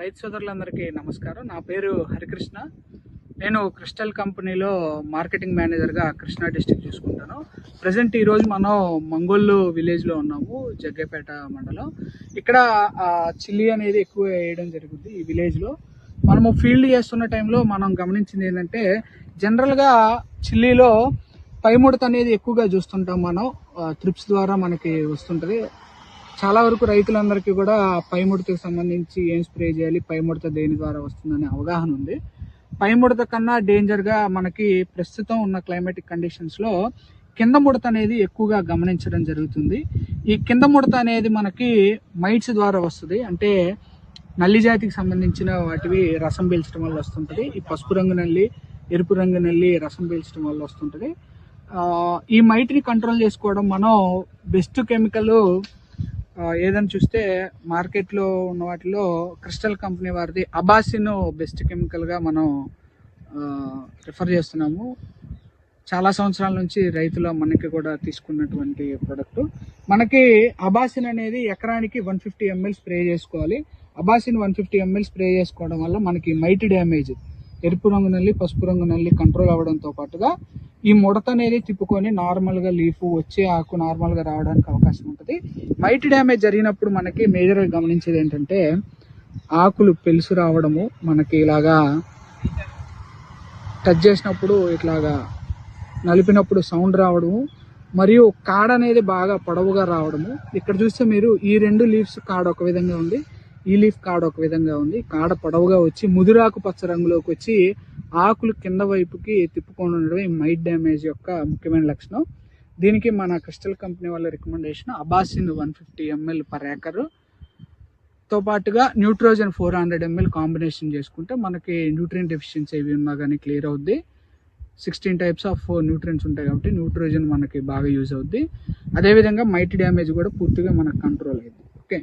రైతు సోదరులందరికీ నమస్కారం. నా పేరు హరికృష్ణ. నేను క్రిస్టల్ కంపెనీలో మార్కెటింగ్ మేనేజర్గా కృష్ణా డిస్టిక్ చూసుకుంటాను. ప్రజెంట్ ఈరోజు మనం మంగోళ్ళు విలేజ్లో ఉన్నాము జగ్గేపేట మండలం. ఇక్కడ చిల్లీ అనేది ఎక్కువ వేయడం జరుగుతుంది ఈ విలేజ్లో. మనము ఫీల్డ్ చేస్తున్న టైంలో మనం గమనించింది ఏంటంటే జనరల్గా చిల్లీలో పైముడత అనేది ఎక్కువగా చూస్తుంటాం మనం ట్రిప్స్ ద్వారా మనకి వస్తుంటుంది. చాలా వరకు రైతులందరికీ కూడా పైముడతకు సంబంధించి ఏం స్ప్రే చేయాలి పైముడత దేని ద్వారా వస్తుందనే అవగాహన ఉంది. పైముడత కన్నా డేంజర్గా మనకి ప్రస్తుతం ఉన్న క్లైమేటిక్ కండిషన్స్లో కింద ముడత అనేది ఎక్కువగా గమనించడం జరుగుతుంది. ఈ కింద ముడత అనేది మనకి మైట్స్ ద్వారా వస్తుంది. అంటే నల్లి జాతికి సంబంధించిన వాటివి రసం పీల్చడం వల్ల వస్తుంటుంది. ఈ పసుపు రంగు నల్లి ఎరుపు రంగు నల్లి రసం పీల్చడం వల్ల వస్తుంటుంది. ఈ మైట్ని కంట్రోల్ చేసుకోవడం మనం బెస్ట్ కెమికల్ ఏదని చూస్తే మార్కెట్లో ఉన్న వాటిలో క్రిస్టల్ కంపెనీ వారిది అబాసిన్ బెస్ట్ కెమికల్గా మనం రిఫర్ చేస్తున్నాము. చాలా సంవత్సరాల నుంచి రైతుల మనకి కూడా తీసుకున్నటువంటి ప్రోడక్ట్ మనకి అబాసిన్ అనేది ఎకరానికి వన్ ఫిఫ్టీ ఎంఎల్ స్ప్రే చేసుకోవాలి. Abacin one fifty ML spray చేసుకోవడం వల్ల మనకి మైట్ డ్యామేజ్ ఎరుపు రంగు నల్లి పసుపు రంగు నల్లి కంట్రోల్ అవ్వడంతో పాటుగా ఈ ముడత అనేది తిప్పుకొని నార్మల్గా లీఫ్ వచ్చే ఆకు నార్మల్గా రావడానికి అవకాశం ఉంటుంది. మైట్ డ్యామేజ్ జరిగినప్పుడు మనకి మేజర్గా గమనించేది ఏంటంటే ఆకులు పెలుసు రావడము మనకి ఇలాగా టచ్ చేసినప్పుడు ఇట్లాగా నలిపినప్పుడు సౌండ్ రావడము మరియు కాడ అనేది బాగా పొడవుగా రావడము. ఇక్కడ చూస్తే మీరు ఈ రెండు లీవ్స్ కాడ ఒక విధంగా ఉంది ఈ లీఫ్ కాడ ఒక విధంగా ఉంది. కాడ పొడవుగా వచ్చి ముదిరాకు పచ్చ రంగులోకి వచ్చి ఆకులు కింద వైపుకి తిప్పుకొని ఉండడం ఈ మైట్ డ్యామేజ్ యొక్క ముఖ్యమైన లక్షణం. దీనికి మన క్రిస్టల్ కంపెనీ వాళ్ళ recommendation Abacin one fifty ML per acre. తో పాటుగా న్యూట్రోజన్ ఫోర్ హండ్రెడ్ ఎంఎల్ కాంబినేషన్ చేసుకుంటే మనకి న్యూట్రియన్ డెఫిషియన్సీ ఏవి ఉన్నా కానీ క్లియర్ అవుద్ది. సిక్స్టీన్ టైప్స్ ఆఫ్ న్యూట్రియన్స్ ఉంటాయి కాబట్టి న్యూట్రోజన్ మనకి బాగా యూజ్ అవుద్ది. అదేవిధంగా మైట్ డ్యామేజ్ కూడా పూర్తిగా మనకు కంట్రోల్ అయింది ఓకే.